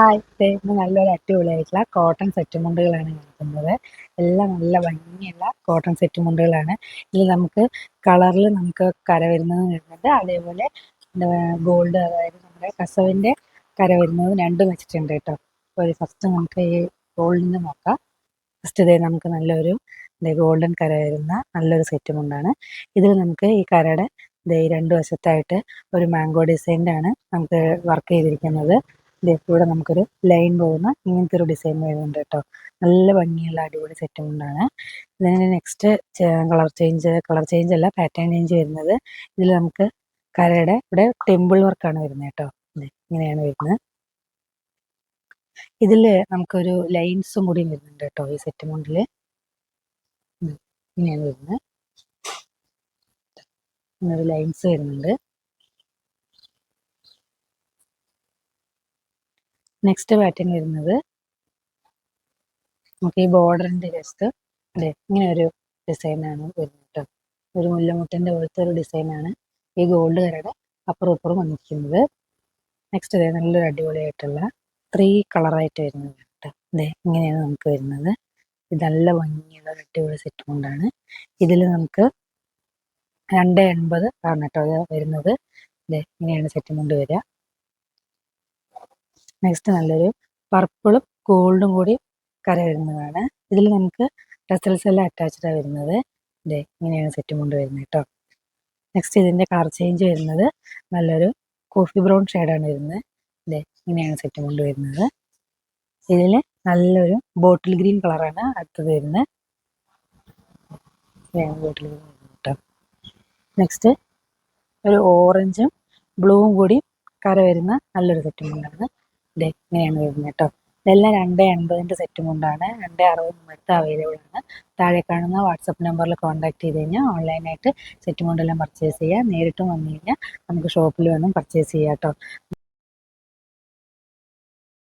Hi ഇന്ന് നല്ലൊരു അടിപൊളിയായിട്ടുള്ള കോട്ടൺ സെറ്റ് മുണ്ടുകളാണ് കാണിക്കുന്നത് എല്ലാം നല്ല ഭംഗിയുള്ള കോട്ടൺ സെറ്റ് മുണ്ടുകളാണ് ഇതിൽ നമുക്ക് കളറിൽ നമുക്ക് കര വരുന്നത് വരുന്നുണ്ട്. അതേപോലെ ഗോൾഡ് അതായത് നമ്മുടെ കസവിന്റെ കര വരുന്നത് രണ്ടും വെച്ചിട്ടുണ്ട് കേട്ടോ. അപ്പോൾ ഫസ്റ്റ് നമുക്ക് ഈ ഗോൾഡിന് നോക്കാം. ഫസ്റ്റ് ഇതേ നമുക്ക് നല്ലൊരു ഗോൾഡൻ കര വരുന്ന നല്ലൊരു സെറ്റ് മുണ്ടാണ് ഇതിൽ നമുക്ക് ഈ കരയുടെ രണ്ടു രണ്ട് വശത്തായിട്ട് ഒരു മാംഗോ ഡിസൈന്റെ ആണ് നമുക്ക് വർക്ക് ചെയ്തിരിക്കുന്നത്. ഇവിടെ നമുക്കൊരു ലൈൻ പോകുന്ന ഇങ്ങനത്തെ ഒരു ഡിസൈൻ വരുന്നുണ്ട് കേട്ടോ. നല്ല ഭംഗിയുള്ള അടിപൊളി സെറ്റ് കൊണ്ടാണ്. ഇതിന് next colour change colour change അല്ല പാറ്റേൺ ചേഞ്ച് വരുന്നത്. ഇതിൽ നമുക്ക് കരയുടെ ഇവിടെ ടെമ്പിൾ വർക്കാണ് വരുന്നത് കേട്ടോ. ഇങ്ങനെയാണ് വരുന്നത്. ഇതിൽ നമുക്കൊരു ലൈൻസും കൂടി വരുന്നുണ്ട് കേട്ടോ ഈ സെറ്റ് മുണ്ടിൽ ഇങ്ങനെയാണ് വരുന്നത്. ഇങ്ങനൊരു ലൈൻസ് വരുന്നുണ്ട്. നെക്സ്റ്റ് പാറ്റേൺ വരുന്നത് നമുക്ക് ഈ ബോർഡറിന്റെ ജസ്റ്റ് അതെ ഇങ്ങനെ ഒരു ഡിസൈനാണ് വരുന്നത് ഒരു മുല്ലമുട്ടിന്റെ പോലത്തെ ഒരു ഡിസൈനാണ് ഈ ഗോൾഡ് കരയുടെ അപ്പുറം ഇപ്പുറം വന്നിരിക്കുന്നത്. നെക്സ്റ്റ് ഇതേ നല്ലൊരു അടിപൊളിയായിട്ടുള്ള ത്രീ കളറായിട്ട് വരുന്നത് കേട്ടോ ഇതേ ഇങ്ങനെയാണ് നമുക്ക് വരുന്നത്. ഇത് നല്ല ഭംഗിയുള്ള ഒരു അടിപൊളി സെറ്റ് കൊണ്ടാണ് ഇതിൽ നമുക്ക് രണ്ട് എൺപത് ആണ് കേട്ടോ അത് വരുന്നത്. ഇതേ ഇങ്ങനെയാണ് സെറ്റ് കൊണ്ട് വരിക. നെക്സ്റ്റ് നല്ലൊരു പർപ്പിളും ഗോൾഡും കൂടി കര വരുന്നതാണ്. ഇതിൽ നമുക്ക് ടസൽസ് എല്ലാം അറ്റാച്ച്ഡാണ് വരുന്നത്. ഇതേ ഇങ്ങനെയാണ് സെറ്റും കൊണ്ട് വരുന്നത് കേട്ടോ നെക്സ്റ്റ് ഇതിന്റെ കളർ ചേഞ്ച് വരുന്നത് നല്ലൊരു കോഫി ബ്രൗൺ ഷെയ്ഡാണ് വരുന്നത്. ഇതേ ഇങ്ങനെയാണ് സെറ്റും കൊണ്ട് വരുന്നത്. ഇതിൽ നല്ലൊരു ബോട്ടിൽ ഗ്രീൻ കളറാണ് അടുത്തത് വരുന്നത്. ബോട്ടിൽ ഗ്രീൻ കേട്ടോ നെക്സ്റ്റ് ഒരു ഓറഞ്ചും ബ്ലൂവും കൂടി കര വരുന്ന നല്ലൊരു സെറ്റും കൊണ്ടാണ് ഇതേ ഇങ്ങനെയാണ് വരുന്നത് കേട്ടോ? ഇതെല്ലാം രണ്ട് എൺപതിന്റെ സെറ്റ് കൊണ്ടാണ് രണ്ട് അറുപത് അടുത്ത് അവൈലബിൾ ആണ്. താഴെ കാണുന്ന വാട്സപ്പ് നമ്പറിൽ കോൺടാക്ട് ചെയ്ത് കഴിഞ്ഞാൽ ഓൺലൈനായിട്ട് സെറ്റ് കൊണ്ടെല്ലാം പർച്ചേസ് ചെയ്യാം. നേരിട്ടും വന്നു കഴിഞ്ഞാൽ നമുക്ക് ഷോപ്പിൽ വന്നും പർച്ചേസ് ചെയ്യാം കേട്ടോ.